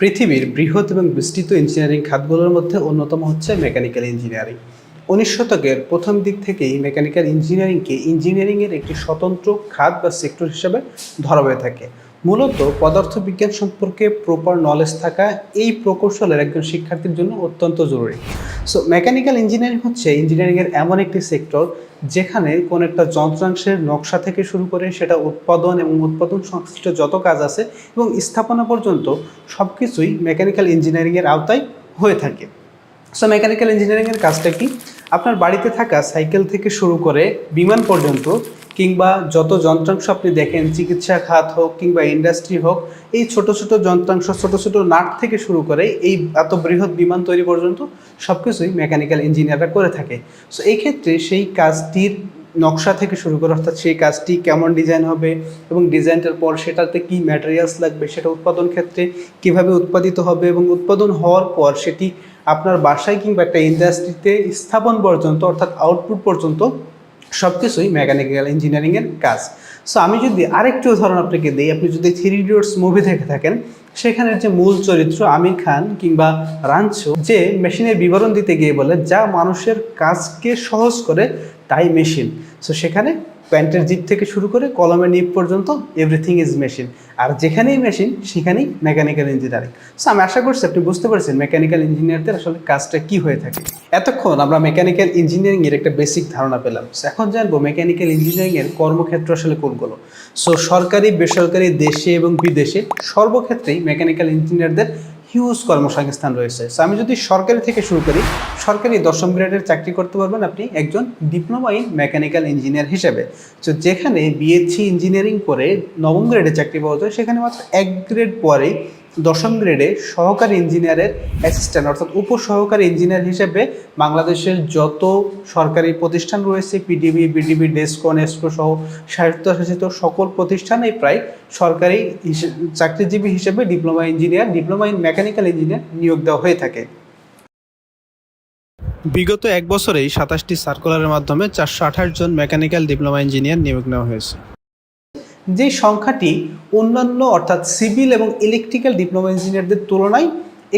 পৃথিবীর বৃহৎ এবং বিস্তৃত ইঞ্জিনিয়ারিং খাতগুলোর মধ্যে অন্যতম হচ্ছে মেকানিক্যাল ইঞ্জিনিয়ারিং উনিশ শতকের প্রথম দিক থেকেই মেকানিক্যাল ইঞ্জিনিয়ারিংকে ইঞ্জিনিয়ারিংয়ের একটি স্বতন্ত্র খাত বা সেক্টর হিসেবে ধরা হয়ে থাকে। মূলত পদার্থবিজ্ঞান সম্পর্কে প্রপার নলেজ থাকা এই প্রকৌশলের একজন শিক্ষার্থীর জন্য অত্যন্ত জরুরি। সো মেকানিক্যাল ইঞ্জিনিয়ারিং হচ্ছে ইঞ্জিনিয়ারিংয়ের এমন একটি সেক্টর যেখানে কোনো একটা যন্ত্রাংশের নকশা থেকে শুরু করে সেটা উৎপাদন এবং উৎপাদন সংশ্লিষ্ট যত কাজ আছে এবং স্থাপনা পর্যন্ত সব কিছুই মেকানিক্যাল ইঞ্জিনিয়ারিংয়ের আওতায় হয়ে থাকে। সো মেকানিক্যাল ইঞ্জিনিয়ারিংয়ের কাজটা কি? আপনার বাড়িতে থাকা সাইকেল থেকে শুরু করে বিমান পর্যন্ত কিংবা যত যন্ত্রাংশ আপনি দেখেন, চিকিৎসা খাত হোক কিংবা ইন্ডাস্ট্রি হোক, এই ছোট ছোট যন্ত্রাংশ, ছোট ছোট নাট থেকে শুরু করে এই এত বৃহৎ বিমান তৈরি পর্যন্ত সব কিছুই মেকানিক্যাল ইঞ্জিনিয়াররা করে থাকে। সো এই ক্ষেত্রে সেই কাজটির নকশা থেকে শুরু করে, অর্থাৎ সেই কাজটি কেমন ডিজাইন হবে এবং ডিজাইনটার পর সেটাতে কি ম্যাটেরিয়ালস লাগবে, সেটা উৎপাদন ক্ষেত্রে কীভাবে উৎপাদিত হবে এবং উৎপাদন হওয়ার পর সেটি আপনার বাসায় কিংবা একটা ইন্ডাস্ট্রিতে স্থাপন পর্যন্ত, অর্থাৎ আউটপুট পর্যন্ত সব কিছুই মেকানিক্যাল ইঞ্জিনিয়ারিংয়ের কাজ। সো আমি যদি আরেকটি উদাহরণ আপনাকে দিই, আপনি যদি থ্রি ইডিয়টস মুভি দেখে থাকেন, সেখানের যে মূল চরিত্র আমির খান কিংবা রাঞ্চো, যে মেশিনের বিবরণ দিতে গিয়ে বলে, যা মানুষের কাজকে সহজ করে, তাই মেশিন সো সেখানে প্যান্টের জিপ থেকে শুরু করে কলমের নিপ পর্যন্ত এভরিথিং ইজ মেশিন আর যেখানেই মেশিন সেখানেই মেকানিক্যাল ইঞ্জিনিয়ারিং সো আমি আশা করছি আপনি বুঝতে পারছেন মেকানিক্যাল ইঞ্জিনিয়ারদের আসলে কাজটা কি হয়ে থাকে। এতক্ষণ আমরা মেকানিক্যাল ইঞ্জিনিয়ারিং এর একটা বেসিক ধারণা পেলাম। এখন জানব মেকানিক্যাল ইঞ্জিনিয়ারিং এর কর্মক্ষেত্র আসলে কোনগুলো। সো সরকারি, বেসরকারি, দেশে এবং বিদেশে সর্বক্ষেত্রেই মেকানিক্যাল ইঞ্জিনিয়ারদের হিউজ কর্মসংস্থান রয়েছে। সো আমি যদি সরকারি থেকে শুরু করি, সরকারি দশম গ্রেডের চাকরি করতে পারবেন আপনি একজন ডিপ্লোমা ইন মেকানিক্যাল ইঞ্জিনিয়ার হিসেবে। তো যেখানে বিএসসি ইঞ্জিনিয়ারিং করে নবম গ্রেডে চাকরি পাওয়া যায়, সেখানে মাত্র এক গ্রেড পরেই দশম গ্রেডে সহকারী ইঞ্জিনিয়ারের অ্যাসিস্ট্যান্ট অর্থাৎ উপসহকারী ইঞ্জিনিয়ার হিসেবে বাংলাদেশের যত সরকারি প্রতিষ্ঠান রয়েছে পিডিবি বিডিবি ডেস্কো নেস্কো সহ স্বায়ত্তশাসিত সকল প্রতিষ্ঠানেই প্রায় সরকারি চাকরিজীবী হিসেবে diploma engineer diploma in mechanical engineer নিয়োগ দেওয়া হয়ে থাকে। বিগত এক বছরেই সাতাশটি সার্কুলারের মাধ্যমে চারশো আঠাশ জন মেকানিক্যাল ডিপ্লোমা ইঞ্জিনিয়ার নিয়োগ নেওয়া হয়েছে। যে সংখ্যাটি অন্যান্য অর্থাৎ সিভিল এবং ইলেকট্রিক্যাল ডিপ্লোমা ইঞ্জিনিয়ারদের তুলনায়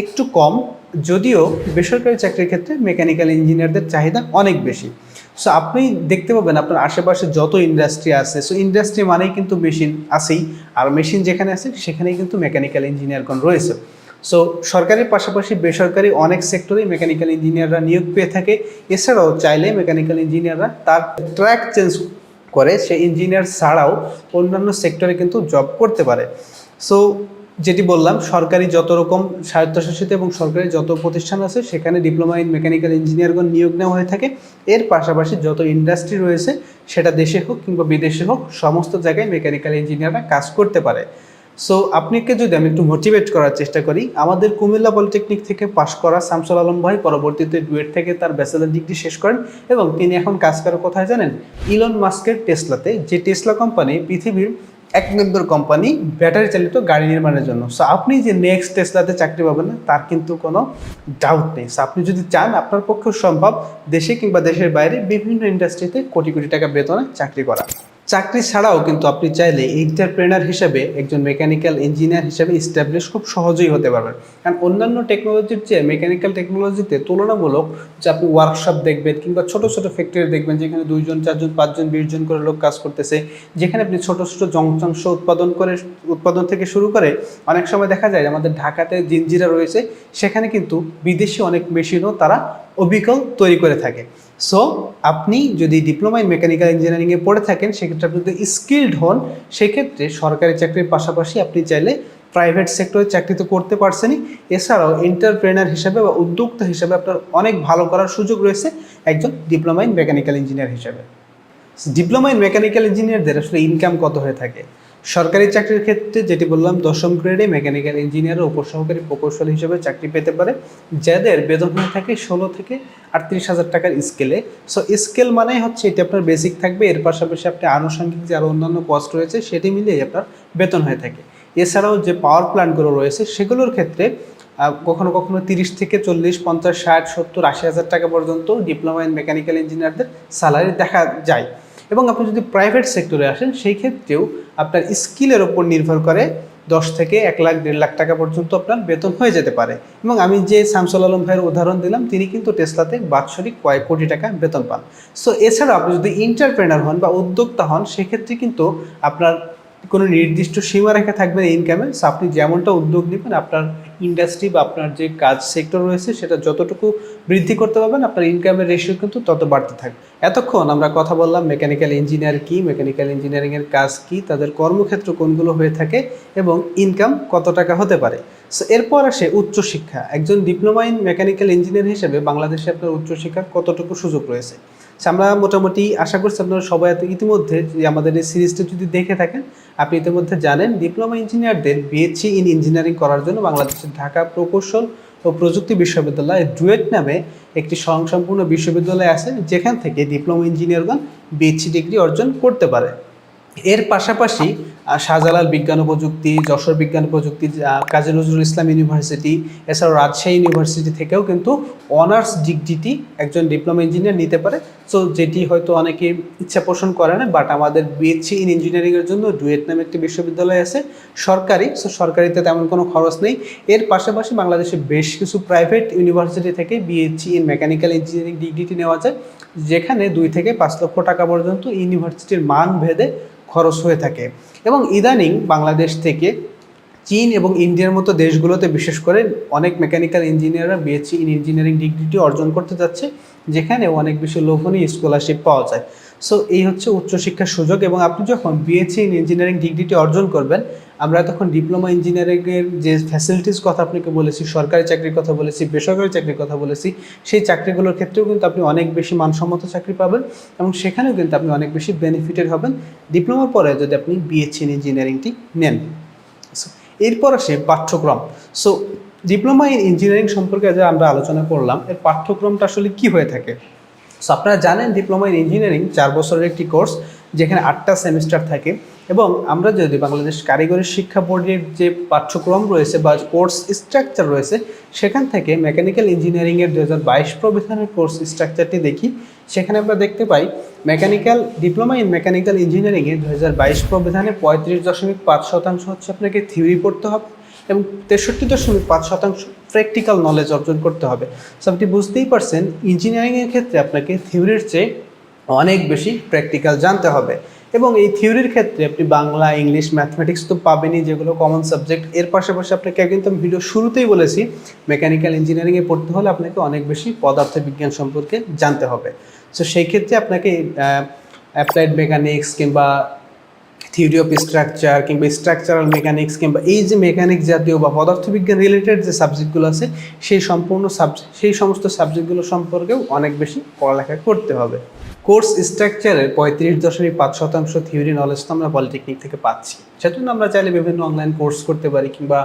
একটু কম, যদিও বেসরকারি চাকরির ক্ষেত্রে মেকানিক্যাল ইঞ্জিনিয়ারদের চাহিদা অনেক বেশি। সো আপনি দেখতে পাবেন আপনার আশেপাশে যত ইন্ডাস্ট্রি আছে সো ইন্ডাস্ট্রি মানেই কিন্তু মেশিন আছেই, আর মেশিন যেখানে আছে সেখানেই কিন্তু মেকানিক্যাল ইঞ্জিনিয়ারগণ রয়েছে। সো সরকারের পাশাপাশি বেসরকারি অনেক সেক্টরেই মেকানিক্যাল ইঞ্জিনিয়াররা নিয়োগ পেয়ে থাকে। এছাড়াও চাইলে মেকানিক্যাল ইঞ্জিনিয়াররা তার ট্র্যাক চেঞ্জ করে, সে ইঞ্জিনিয়ার ছাড়াও অন্যান্য সেক্টরে কিন্তু জব করতে পারে। সো যেটি বললাম, সরকারি যত রকম স্বায়ত্তশাসিত এবং সরকারি যত প্রতিষ্ঠান আছে, সেখানে ডিপ্লোমা ইন মেকানিক্যাল ইঞ্জিনিয়ারগণ নিয়োগ নেওয়া হয়ে থাকে। এর পাশাপাশি যত ইন্ডাস্ট্রি রয়েছে, সেটা দেশে হোক কিংবা বিদেশে হোক, সমস্ত জায়গায় মেকানিক্যাল ইঞ্জিনিয়াররা কাজ করতে পারে। সো আপনাকে যদি আমি একটু মোটিভেট করার চেষ্টা করি, আমাদের কুমিল্লা পলিটেকনিক থেকে পাশ করা শামসুল আলম ভাই পরবর্তীতে ডুয়েট থেকে তার ব্যাচেলার ডিগ্রি শেষ করেন এবং তিনি এখন কাজ করে কোথায় জানেন? ইলন মাস্কের টেসলাতে, যে টেসলা কোম্পানি পৃথিবীর এক নম্বর কোম্পানি ব্যাটারি চালিত গাড়ি নির্মাণের জন্য। সো আপনি যে নেক্সট টেসলাতে চাকরি পাবেন না, তার কিন্তু কোনো ডাউট নেই। সো আপনি যদি চান, আপনার পক্ষে সম্ভব দেশে কিংবা দেশের বাইরে বিভিন্ন ইন্ডাস্ট্রিতে কোটি কোটি টাকা বেতনে চাকরি করা। চাকরি ছাড়াও কিন্তু আপনি চাইলে এন্টারপ্রেনার হিসেবে একজন মেকানিক্যাল ইঞ্জিনিয়ার হিসেবে ইস্টাবলিশ খুব সহজেই হতে পারবেন। কারণ অন্যান্য টেকনোলজির চেয়ে মেকানিক্যাল টেকনোলজিতে তুলনামূলক যে আপনি ওয়ার্কশপ দেখবেন কিংবা ছোট ছোট ফ্যাক্টরি দেখবেন যেখানে দুইজন, চারজন, পাঁচজন, বিশজন করে লোক কাজ করতেছে, যেখানে আপনি ছোট ছোট যন্ত্রাংশ উৎপাদন করে, উৎপাদন থেকে শুরু করে অনেক সময় দেখা যায় আমাদের ঢাকাতে জিনজিরা রয়েছে, সেখানে কিন্তু বিদেশি অনেক মেশিনও তারা অবিকল তৈরি করে থাকে। সো আপনি যদি ডিপ্লোমা ইন মেকানিক্যাল ইঞ্জিনিয়ারিংয়ে পড়ে থাকেন, সেক্ষেত্রে আপনি যদি স্কিল্ড হন, সেক্ষেত্রে সরকারি চাকরির পাশাপাশি আপনি চাইলে প্রাইভেট সেক্টরে চাকরি তো করতে পারছেনই। এছাড়াও এন্টারপ্রেনার হিসাবে বা উদ্যোক্তা হিসাবে আপনার অনেক ভালো করার সুযোগ রয়েছে একজন ডিপ্লোমা ইন মেকানিক্যাল ইঞ্জিনিয়ার হিসেবে। ডিপ্লোমা ইন মেকানিক্যাল ইঞ্জিনিয়ারদের আসলে ইনকাম কত হয়ে থাকে? সরকারি চাকরির ক্ষেত্রে যেটি বললাম, দশম গ্রেডে মেকানিক্যাল ইঞ্জিনিয়ার ও উপসহকারী প্রকৌশল হিসেবে চাকরি পেতে পারে, যাদের বেতন হয়ে থাকে ষোলো থেকে আটত্রিশ হাজার টাকার স্কেলে। সো স্কেল মানেই হচ্ছে এটি আপনার বেসিক থাকবে, এর পাশাপাশি আপনি আনুষঙ্গিক যে আরও অন্যান্য কস্ট রয়েছে, সেটি মিলিয়ে আপনার বেতন হয়ে থাকে। এছাড়াও যে পাওয়ার প্ল্যান্টগুলো রয়েছে, সেগুলোর ক্ষেত্রে কখনো কখনো তিরিশ থেকে চল্লিশ, পঞ্চাশ, ষাট, সত্তর, আশি হাজার টাকা পর্যন্ত ডিপ্লোমা ইন মেকানিক্যাল ইঞ্জিনিয়ারদের স্যালারি দেখা যায়। এবং আপনি যদি প্রাইভেট সেক্টরে আসেন, সেই ক্ষেত্রেও আপনার স্কিলের ওপর নির্ভর করে দশ থেকে এক লাখ, দেড় লাখ টাকা পর্যন্ত আপনার বেতন হয়ে যেতে পারে। এবং আমি যে শামসুল আলম ভাইয়ের উদাহরণ দিলাম, তিনি কিন্তু টেসলাতে বাৎসরিক কয়েক কোটি টাকা বেতন পান। সো এছাড়া আপনি যদি ইন্টারপ্রেনার হন বা উদ্যোক্তা হন, সেক্ষেত্রে কিন্তু আপনার কোনো নির্দিষ্ট সীমারেখা থাকবে না ইনকামের সো আপনি যেমনটা উদ্যোগ নেবেন, আপনার ইন্ডাস্ট্রি বা আপনার যে কাজ সেক্টর রয়েছে, সেটা যতটুকু বৃদ্ধি করতে পারবেন, আপনার ইনকামের রেশিও কিন্তু তত বাড়তে থাকবে। এতক্ষণ আমরা কথা বললাম মেকানিক্যাল ইঞ্জিনিয়ার কি মেকানিক্যাল ইঞ্জিনিয়ারিংয়ের কাজ কি, তাদের কর্মক্ষেত্র কোনগুলো হয়ে থাকে এবং ইনকাম কত টাকা হতে পারে। সো এরপর আসে উচ্চশিক্ষা একজন ডিপ্লোমা ইন মেকানিক্যাল ইঞ্জিনিয়ার হিসেবে বাংলাদেশে আপনার উচ্চশিক্ষার কতটুকু সুযোগ রয়েছে? আমরা মোটামুটি আশা করছি আপনারা সবাই এত ইতিমধ্যে যে আমাদের এই সিরিজটা যদি দেখে থাকেন, আপনি ইতিমধ্যে জানেন ডিপ্লোমা ইঞ্জিনিয়ারদের বিএসসি ইন ইঞ্জিনিয়ারিং করার জন্য বাংলাদেশের ঢাকা প্রকৌশল ও প্রযুক্তি বিশ্ববিদ্যালয় ডুয়েট নামে একটি স্বয়ংসম্পূর্ণ বিশ্ববিদ্যালয় আছে, যেখান থেকে ডিপ্লোমা ইঞ্জিনিয়ারগণ বিএসসি ডিগ্রি অর্জন করতে পারে। এর পাশাপাশি শাহজালাল বিজ্ঞান ও প্রযুক্তি, যশোর বিজ্ঞান প্রযুক্তি কাজী নজরুল ইসলাম ইউনিভার্সিটি, এছাড়াও রাজশাহী ইউনিভার্সিটি থেকেও কিন্তু অনার্স ডিগ্রিটি একজন ডিপ্লোমা ইঞ্জিনিয়ার নিতে পারে। সো যেটি হয়তো অনেকে ইচ্ছা পোষণ করে না বাট আমাদের বিএসসি ইন ইঞ্জিনিয়ারিংয়ের জন্য ডুয়েট নামে একটি বিশ্ববিদ্যালয় আছে, সরকারি। সো সরকারিতে তেমন কোনো খরচ নেই। এর পাশাপাশি বাংলাদেশে বেশ কিছু প্রাইভেট ইউনিভার্সিটি থেকে বিএসসি ইন মেকানিক্যাল ইঞ্জিনিয়ারিং ডিগ্রিটি নেওয়া যায়, যেখানে দুই থেকে পাঁচ লক্ষ টাকা পর্যন্ত ইউনিভার্সিটির মান ভেদে খরচ হয়ে থাকে। এবং ইদানিং বাংলাদেশ থেকে চীন এবং ইন্ডিয়ার মতো দেশগুলোতে বিশেষ করে অনেক মেকানিক্যাল ইঞ্জিনিয়াররা বিএসসি ইন ইঞ্জিনিয়ারিং ডিগ্রিটি অর্জন করতে যাচ্ছে, যেখানে অনেক বেশি লোভনীয় স্কলারশিপ পাওয়া যায়। সো এই হচ্ছে উচ্চশিক্ষার সুযোগ এবং আপনি যখন বিএসসি ইন ইঞ্জিনিয়ারিং ডিগ্রিটি অর্জন করবেন আমরা তখন ডিপ্লোমা ইঞ্জিনিয়ারিংয়ের যে ফ্যাসিলিটিস কথা আপনাকে বলেছি সরকারি চাকরির কথা বলেছি বেসরকারি চাকরির কথা বলেছি সেই চাকরিগুলোর ক্ষেত্রেও কিন্তু আপনি অনেক বেশি মানসম্মত চাকরি পাবেন এবং সেখানেও কিন্তু আপনি অনেক বেশি বেনিফিটেড হবেন। ডিপ্লোমার পরে যদি আপনি বিএসসি ইন ইঞ্জিনিয়ারিংটি নেন। So, এরপর আসে পাঠ্যক্রম। সো ডিপ্লোমা ইন ইঞ্জিনিয়ারিং সম্পর্কে যা আমরা আলোচনা করলাম এর পাঠ্যক্রমটা আসলে কি হয়ে থাকে? সো আপনারা জানেন ডিপ্লোমা ইন ইঞ্জিনিয়ারিং চার বছরের একটি কোর্স যেখানে আটটা সেমিস্টার থাকে এবং আমরা যদি বাংলাদেশ কারিগরি শিক্ষা বোর্ডের যে পাঠ্যক্রম রয়েছে বা কোর্স স্ট্রাকচার রয়েছে, সেখান থেকে মেকানিক্যাল ইঞ্জিনিয়ারিংয়ের দু হাজার বাইশ প্রবিধানের কোর্স স্ট্রাকচারটি দেখি। সেখানে আমরা দেখতে পাই মেকানিক্যাল ডিপ্লোমা ইন মেকানিক্যাল ইঞ্জিনিয়ারিংয়ে দু হাজার বাইশ প্রবিধানে পঁয়ত্রিশ দশমিক পাঁচ শতাংশ হচ্ছে আপনাকে থিওরি পড়তে হবে এবং তেষট্টি দশমিক পাঁচ শতাংশ প্র্যাকটিক্যাল নলেজ অর্জন করতে হবে। সো আপনি বুঝতেই পারছেন ইঞ্জিনিয়ারিংয়ের ক্ষেত্রে আপনাকে থিওরির চেয়ে অনেক বেশি প্র্যাকটিক্যাল জানতে হবে। এবং এই থিওরির ক্ষেত্রে আপনি বাংলা, ইংলিশ ম্যাথমেটিক্স তো পাবেনই যেগুলো কমন সাবজেক্ট এর পাশাপাশি আপনাকে কিন্তু আমি ভিডিও শুরুতেই বলেছি মেকানিক্যাল ইঞ্জিনিয়ারিংয়ে পড়তে হলে আপনাকে অনেক বেশি পদার্থবিজ্ঞান সম্পর্কে জানতে হবে। সো সেই ক্ষেত্রে আপনাকে অ্যাপ্লাইড মেকানিক্স কিংবা থিওরি অফ স্ট্রাকচার কিংবা স্ট্রাকচারাল মেকানিক্স কিংবা এই যে মেকানিক জাতীয় বা পদার্থবিজ্ঞান রিলেটেড যে সাবজেক্টগুলো আছে, সেই সম্পূর্ণ সাবজেক্ট সেই সমস্ত সাবজেক্টগুলো সম্পর্কেও অনেক বেশি পড়ালেখা করতে হবে। কোর্স স্ট্রাকচারের পঁয়ত্রিশ দশমিক পাঁচ শতাংশ থিওরি নলেজ তো আমরা পলিটেকনিক থেকে পাচ্ছি। সেজন্য আমরা চাইলে বিভিন্ন অনলাইন কোর্স করতে পারি কিংবা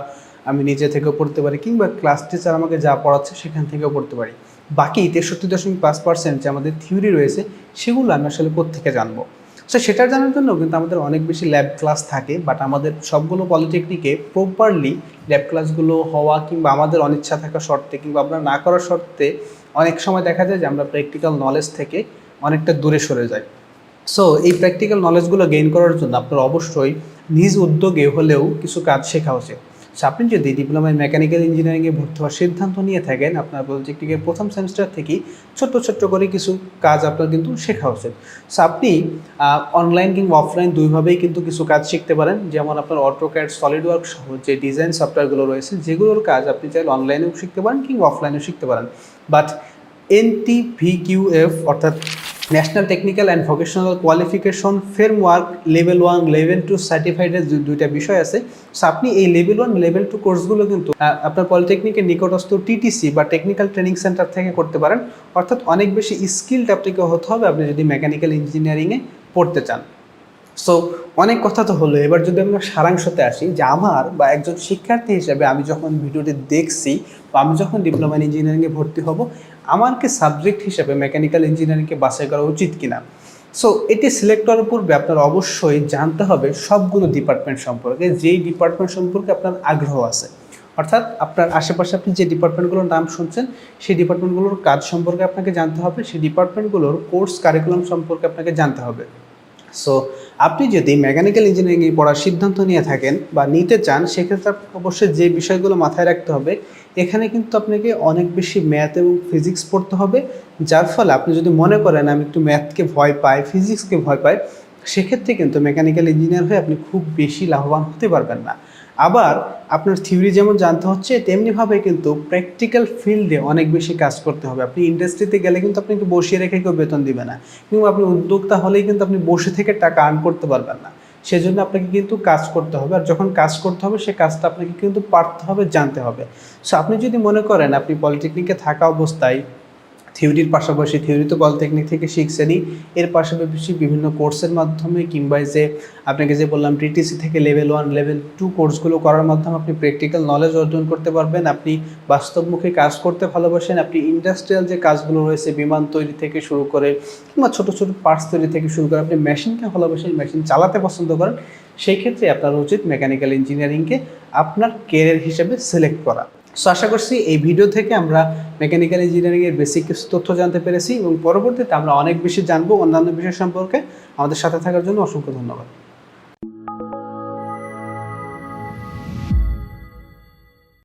আমি নিজে থেকেও পড়তে পারি কিংবা ক্লাস টিচার আমাকে যা পড়াচ্ছে সেখান থেকেও পড়তে পারি। বাকি তেষট্টি দশমিক পাঁচ পার্সেন্ট যে আমাদের থিওরি রয়েছে, সেগুলো আমি আসলে কোত্থেকে জানব? সো সেটা জানার জন্য কিন্তু আমাদের অনেক বেশি ল্যাব ক্লাস থাকে বাট আমাদের সবগুলো পলিটেকনিকে প্রপারলি ল্যাব ক্লাসগুলো হওয়া কিংবা আমাদের অনিচ্ছা থাকা শর্তে কিংবা আমরা না করার শর্তে অনেক সময় দেখা যায় যে আমরা প্র্যাকটিক্যাল নলেজ থেকে অনেকটা দূরে সরে যাই। সো এই প্র্যাকটিক্যাল নলেজগুলো গেইন করার জন্য আপনার অবশ্যই নিজ উদ্যোগে হলেও কিছু কাজ শেখা উচিত। আপনি যদি ডিপ্লোমায় মেকানিক্যাল ইঞ্জিনিয়ারিংয়ে ভর্তি হওয়ার সিদ্ধান্ত নিয়ে থাকেন, আপনার প্রজেক্টটিকে প্রথম সেমিস্টার থেকেই ছোট্ট ছোট্ট করে কিছু কাজ আপনার কিন্তু শেখা উচিত। সো আপনি অনলাইন কিংবা অফলাইন দুইভাবেই কিন্তু কিছু কাজ শিখতে পারেন। যেমন আপনার অটোক্যাড সলিড ওয়ার্ক সহ যে ডিজাইন সফটওয়্যারগুলো রয়েছে, যেগুলোর কাজ আপনি চাইলে অনলাইনেও শিখতে পারেন কিংবা অফলাইনেও শিখতে পারেন। বাট এনটিভিকিউএফ অর্থাৎ national technical and vocational qualification framework level one, level two সার্টিফাইডের দুইটা বিষয় আছে। সো আপনি এই লেভেল ওয়ান, লেভেল টু কোর্সগুলো কিন্তু আপনার পলিটেকনিকের নিকটস্থ টিটিসি বা টেকনিক্যাল ট্রেনিং সেন্টার থেকে করতে পারেন। অর্থাৎ অনেক বেশি স্কিলড আপনাকে হতে হবে আপনি যদি মেকানিক্যাল ইঞ্জিনিয়ারিংয়ে পড়তে চান। সো অনেক কথা তো হলো। এবার যদি আমরা সারাংশতে আসি যে আমার বা একজন শিক্ষার্থী হিসেবে আমি যখন ভিডিওটি দেখছি বা আমি যখন ডিপ্লোমা ইঞ্জিনিয়ারিংয়ে ভর্তি হব আমার কি সাবজেক্ট হিসেবে মেকানিক্যাল ইঞ্জিনিয়ারিংকে বাছাই করা উচিত কিনা? সো এটি সিলেক্ট করার পূর্বে আপনার অবশ্যই জানতে হবে সবগুলো ডিপার্টমেন্ট সম্পর্কে, যেই ডিপার্টমেন্ট সম্পর্কে আপনার আগ্রহ আছে। অর্থাৎ আপনার আশেপাশে আপনি যে ডিপার্টমেন্টগুলোর নাম শুনছেন, সেই ডিপার্টমেন্টগুলোর কাজ সম্পর্কে আপনাকে জানতে হবে, সেই ডিপার্টমেন্টগুলোর কোর্স কারিকুলাম সম্পর্কে আপনাকে জানতে হবে। সো আপনি যদি মেকানিক্যাল ইঞ্জিনিয়ারিং পড়ার সিদ্ধান্ত নিয়ে থাকেন বা নিতে চান, সেক্ষেত্রে অবশ্যই যে বিষয়গুলো মাথায় রাখতে হবে, এখানে কিন্তু আপনাকে অনেক বেশি ম্যাথ এবং ফিজিক্স পড়তে হবে, যার ফলে আপনি যদি মনে করেন আমি একটু ম্যাথকে ভয় পাই, ফিজিক্সকে ভয় পাই সেক্ষেত্রে কিন্তু মেকানিক্যাল ইঞ্জিনিয়ার হয়ে আপনি খুব বেশি লাভবান হতে পারবেন না। আবার আপনার থিওরি যেমন জানতে হচ্ছে তেমনিভাবে কিন্তু প্র্যাকটিক্যাল ফিল্ডে অনেক বেশি কাজ করতে হবে। আপনি ইন্ডাস্ট্রিতে গেলে কিন্তু আপনি একটু বসিয়ে রেখে কেউ বেতন দিবে না। কিংবা আপনি উদ্যোক্তা হলেই কিন্তু আপনি বসে থেকে টাকা আর্ন করতে পারবেন না। সেজন্য আপনাকে কিন্তু কাজ করতে হবে। আর যখন কাজ করতে হবে, সে কাজটা আপনাকে কিন্তু পারতে হবে, জানতে হবে। সো আপনি যদি মনে করেন আপনি পলিটেকনিকে থাকা অবস্থায় থিওরির পাশাপাশি থিওরি তো পলিটেকনিক থেকে শিখছেনই। এর পাশাপাশি বিভিন্ন কোর্সের মাধ্যমে কিংবা যে আপনাকে যে বললাম টিটিসি থেকে লেভেল ওয়ান লেভেল টু কোর্সগুলো করার মাধ্যমে আপনি প্র্যাকটিক্যাল নলেজ অর্জন করতে পারবেন, আপনি বাস্তবমুখী কাজ করতে ভালোবাসেন, আপনি ইন্ডাস্ট্রিয়াল যে কাজগুলো রয়েছে, বিমান তৈরি থেকে শুরু করে কিংবা ছোটো ছোটো পার্টস তৈরি থেকে শুরু করে আপনি মেশিনকে ভালোবাসেন মেশিন চালাতে পছন্দ করেন, সেই ক্ষেত্রে আপনার উচিত মেকানিক্যাল ইঞ্জিনিয়ারিংকে আপনার কেরিয়ার হিসেবে সিলেক্ট করা। সো আশা করছি এই ভিডিও থেকে আমরা মেকানিক্যাল ইঞ্জিনিয়ারিংয়ের বেসিক কিছু তথ্য জানতে পেরেছি এবং পরবর্তীতে আমরা অনেক বেশি জানব অন্যান্য বিষয় সম্পর্কে। আমাদের সাথে থাকার জন্য অসংখ্য ধন্যবাদ।